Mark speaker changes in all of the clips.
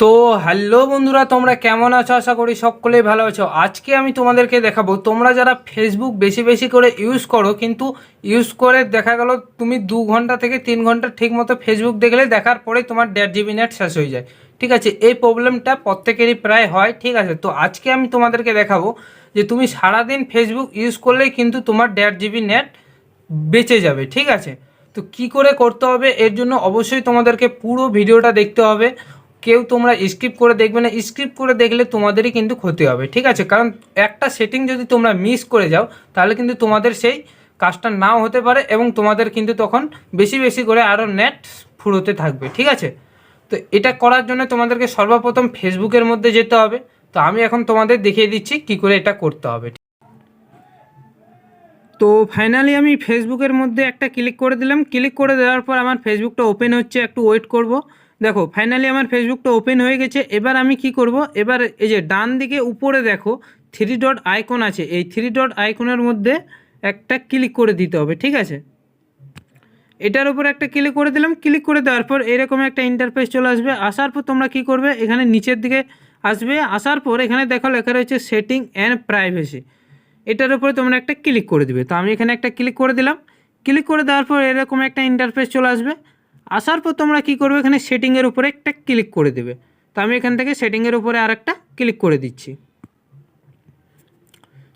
Speaker 1: তো হ্যালো বন্ধুরা, তোমরা কেমন আছো? আশা করি সকলেই ভালো আছো। আজকে আমি তোমাদেরকে দেখাবো, তোমরা যারা ফেসবুক বেশি বেশি করে ইউজ করো, কিন্তু ইউজ করে দেখা গেল তুমি দু ঘণ্টা থেকে তিন ঘণ্টা ঠিক মতো ফেসবুক দেখলে দেখার পরে তোমার দেড় জিবি নেট শেষ হয়ে যায়। ঠিক আছে, এই প্রবলেমটা প্রত্যেকেরই প্রায় হয়, ঠিক আছে? তো আজকে আমি তোমাদেরকে দেখাবো যে তুমি সারাদিন ফেসবুক ইউজ করলেই কিন্তু তোমার দেড় জিবি নেট বেঁচে যাবে, ঠিক আছে? তো কি করে করতে হবে? এর জন্য অবশ্যই তোমাদেরকে পুরো ভিডিওটা দেখতে হবে। কেউ তোমরা স্কিপ করে দেখবে না স্কিপ করে দেখলে তোমাদেরই কিন্তু ক্ষতি হবে, ঠিক আছে? কারণ একটা সেটিং যদি তোমরা মিস করে যাও, তাহলে কিন্তু তোমাদের সেই কাজটা নাও হতে পারে এবং তোমাদের কিন্তু তখন বেশি বেশি করে আরও নেট ফুরোতে থাকবে, ঠিক আছে? তো এটা করার জন্য তোমাদেরকে সর্বপ্রথম ফেসবুকের মধ্যে যেতে হবে। তো আমি এখন তোমাদের দেখিয়ে দিচ্ছি কি করে এটা করতে হবে। তো ফাইনালি আমি ফেসবুকের মধ্যে একটা ক্লিক করে দিলাম। ক্লিক করে দেওয়ার পর আমার ফেসবুকটা ওপেন হচ্ছে, একটু ওয়েট করব। দেখো ফাইনালি আমার ফেসবুকটা ওপেন হয়ে গেছে। এবার আমি কি করব? এবার এই যে ডান দিকে উপরে দেখো থ্রি ডট আইকন আছে। এই থ্রি ডট আইকনের মধ্যে একটা ক্লিক করে দিতে হবে, ঠিক আছে? এটার উপর একটা ক্লিক করে দিলাম। ক্লিক করে দেওয়ার পর এরকম একটা ইন্টারফেস চলে আসবে। আসার পর তোমরা কি করবে? এখানে নিচের দিকে আসবে। আসার পর এখানে দেখো লেখা রয়েছে সেটিং অ্যান্ড প্রাইভেসি এটার উপরে তোমরা একটা ক্লিক করে দিবে। তো আমি এখানে একটা ক্লিক করে দিলাম। ক্লিক করে দেওয়ার পর এরকম একটা ইন্টারফেস চলে আসবে। আসার পর তোমরা কি করবে? এখানে সেটিংয়ের উপরে একটা ক্লিক করে দেবে। তো আমি এখান থেকে সেটিংয়ের উপরে আর একটা ক্লিক করে দিচ্ছি।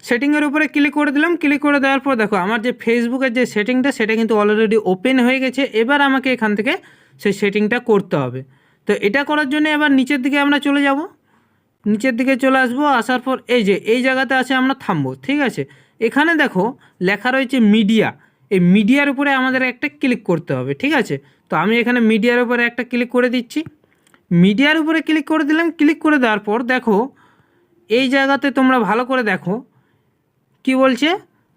Speaker 1: সেটিংয়ের উপরে ক্লিক করে দিলাম। ক্লিক করে দেওয়ার পর দেখো, আমার যে ফেসবুকের যে সেটিংটা সেটা কিন্তু অলরেডি ওপেন হয়ে গেছে। এবার আমাকে এখান থেকে সেই সেটিংটা করতে হবে। তো এটা করার জন্য এবার নিচের দিকে আমরা চলে যাব। নিচের দিকে চলে আসব। আসার পর এই যে, এই জায়গাতে আছে আমরা থামবো। ঠিক আছে? এখানে দেখো লেখা রয়েছে মিডিয়া এই মিডিয়ার উপরে আমাদের একটা ক্লিক করতে হবে, ঠিক আছে? তো আমি এখানে মিডিয়ার উপরে একটা ক্লিক করে দিচ্ছি। মিডিয়ার উপরে ক্লিক করে দিলাম ক্লিক করে দেওয়ার পর দেখো, এই জায়গাতে তোমরা ভালো করে দেখো, কি বলছে?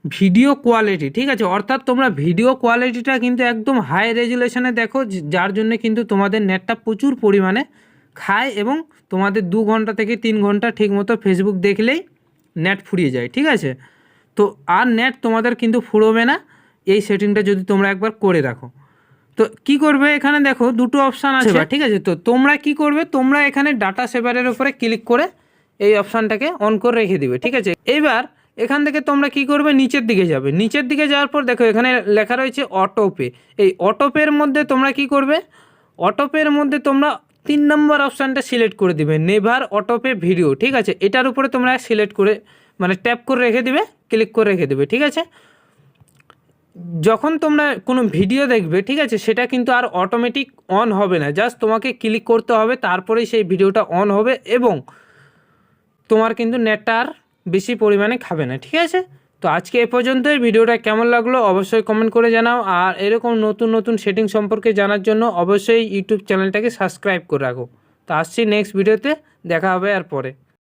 Speaker 1: ভিডিও কোয়ালিটি ঠিক আছে? অর্থাৎ তোমরা ভিডিও কোয়ালিটিটা কিন্তু একদম হাই রেজুলেশনে দেখো যার জন্য কিন্তু তোমাদের নেটটা প্রচুর পরিমাণে খায় এবং তোমাদের দু ঘণ্টা থেকে তিন ঘণ্টা ঠিকমতো ফেসবুক দেখলেই নেট ফুরিয়ে যায়, ঠিক আছে? তো আর নেট তোমাদের কিন্তু ফুরোবে না। এই সেটিংটা যদি তোমরা একবার করে রাখো তো কি করবে? এখানে দেখো দুটো অপশান আছে। ঠিক আছে? তো তোমরা কি করবে? তোমরা এখানে ডাটা সেভারের উপরে ক্লিক করে এই অপশানটাকে অন করে রেখে দিবে। ঠিক আছে? এবার এখান থেকে তোমরা কি করবে? নিচের দিকে যাবে। নিচের দিকে যাওয়ার পর দেখো এখানে লেখা রয়েছে অটোপে এই অটোপের মধ্যে তোমরা কি করবে? অটোপের মধ্যে তোমরা তিন নম্বর অপশানটা সিলেক্ট করে দিবে। নেভার অটোপে ভিডিও ঠিক আছে? এটার উপরে তোমরা সিলেক্ট করে মানে ট্যাপ করে রেখে দিবে। ক্লিক করে রেখে দিবে। ঠিক আছে? যখন তোমরা কোনো ভিডিও দেখবে, ঠিক আছে, সেটা কিন্তু আর অটোমেটিক অন হবে না। জাস্ট তোমাকে ক্লিক করতে হবে, তারপরেই সেই ভিডিওটা অন হবে এবং তোমার কিন্তু নেটটা আর বেশি পরিমাণে খাবে না, ঠিক আছে? তো আজকে এ পর্যন্তই। ভিডিওটা কেমন লাগল অবশ্যই কমেন্ট করে জানাও। আর এরকম নতুন নতুন সেটিং সম্পর্কে জানার জন্য অবশ্যই ইউটিউব চ্যানেলটাকে সাবস্ক্রাইব করে রাখো। তো আসছি নেক্সট ভিডিওতে দেখা হবে আর পরে।